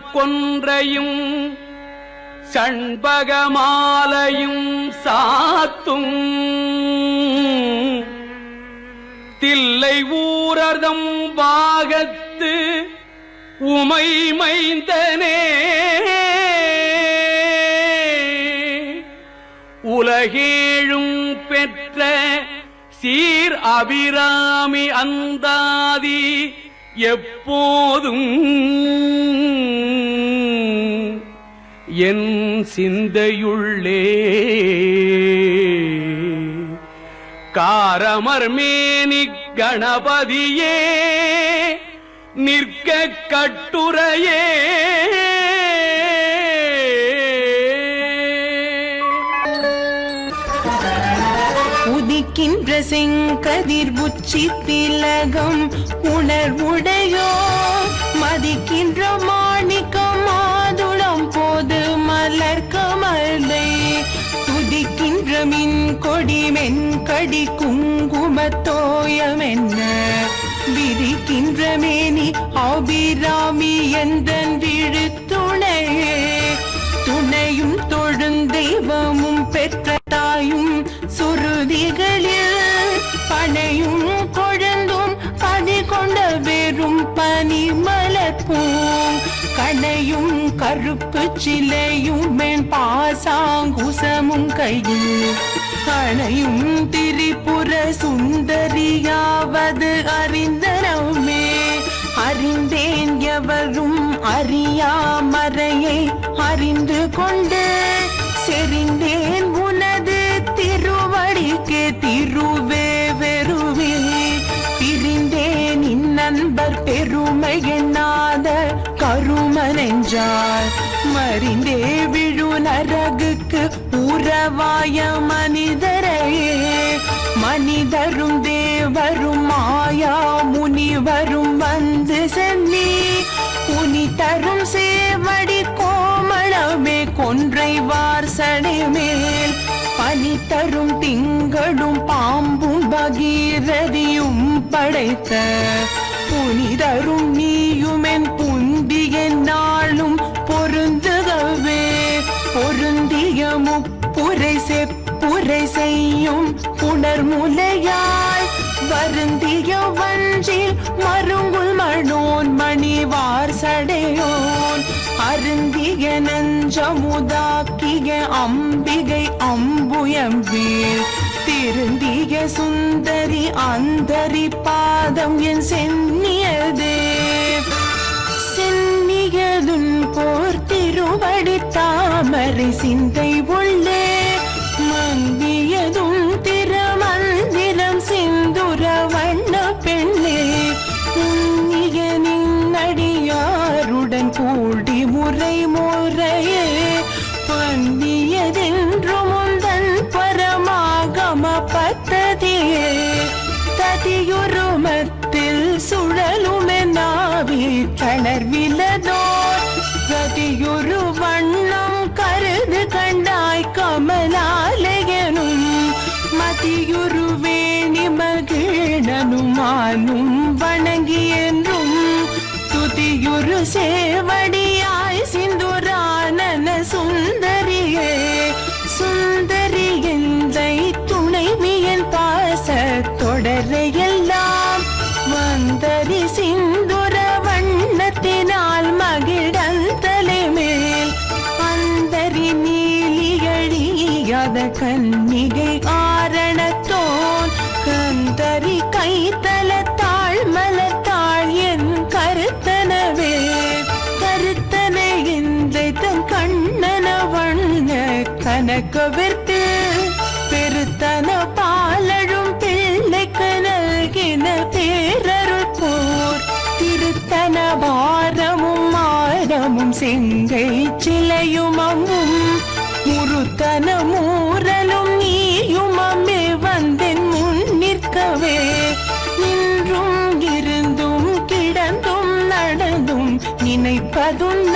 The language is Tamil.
கொன்றையும் சண்பகமாலையும் சாத்தும். தில்லை ஊரதம் பாகத்து உமை மைந்தனே. உலகேழும் பெற்ற சீர் அபிராமி அந்தாதி எப்போதும் என் சிந்தையுள்ளே. காரமர்மேனி கணபதியே நிற்க கட்டுரையே. உதிக்கின்ற செங்கதிர் உச்சி திலகம் உணர்வுடையோ? மதிக்கின்ற மாணிக்கம் மாதுளம் போது மலர் கமலை துதிக்கின்ற மின் கொடி மென்கடி குங்குமத்தோயம் பனிமலப்பூம் பனி கனையும் கருப்பு சிலையும் மென் பாசாங்குசமும் கையில். கணையும் திரிபுர சுந்தரியாவது அறிந்தனவுமே அறிந்தேன் எவரும் அறியாமறையை அறிந்து கொண்டு கருமனென்றால் மறிந்தே விழு நரகுக்கு உறவாய மனிதரையே மனிதரும் தேவரும் மாயா முனிவரும் வந்து சென்னி. உனி தரும் சேவடி கோமளமே கொன்றை வார்சடை மேல். பனி தரும் திங்களும் பாம்பும் பகீரதியும் படைத்த. புனிதரும் நீயுமென் முப்புரை செப்புரை செய்யும் புனர்முலையாய் வருந்திய வஞ்சில் மருங்குல் மணோன் மணிவார் சடையோன். அருந்திய நஞ்சமுதாக்கிய அம்பிகை அம்புயம்பீர் திருந்திய சுந்தரி அந்தரி பாதம் என் சென்னியதே. சென்னியதுன் போர் திருவடி தாமரை சிந்தை உள்ளே கதியுருமத்தில் சுழலுமே நாவி தளர்விலதோர் கதியுரு வண்ணம் கருது கண்டாய் கமலாலயனும் மதியுரு வேணி மகிழனுமானும் வணங்கி என்றும் துதியுரு சே கன்னிகை ஆரணத்தோன் கந்தரி கைத்தல தாழ் மலத்தாள் என் கருத்தனவே. கருத்தனை இன்றை தன் கண்ணன வண்ண கனக்கவிர்த்து பெருத்தன பாலழும் பிள்ளைக்கு நல்கின பேரருள் போர். திருத்தன பாரமும் மாரமும் செங்கை சிலையும் அம்மும் முருத்தன Radon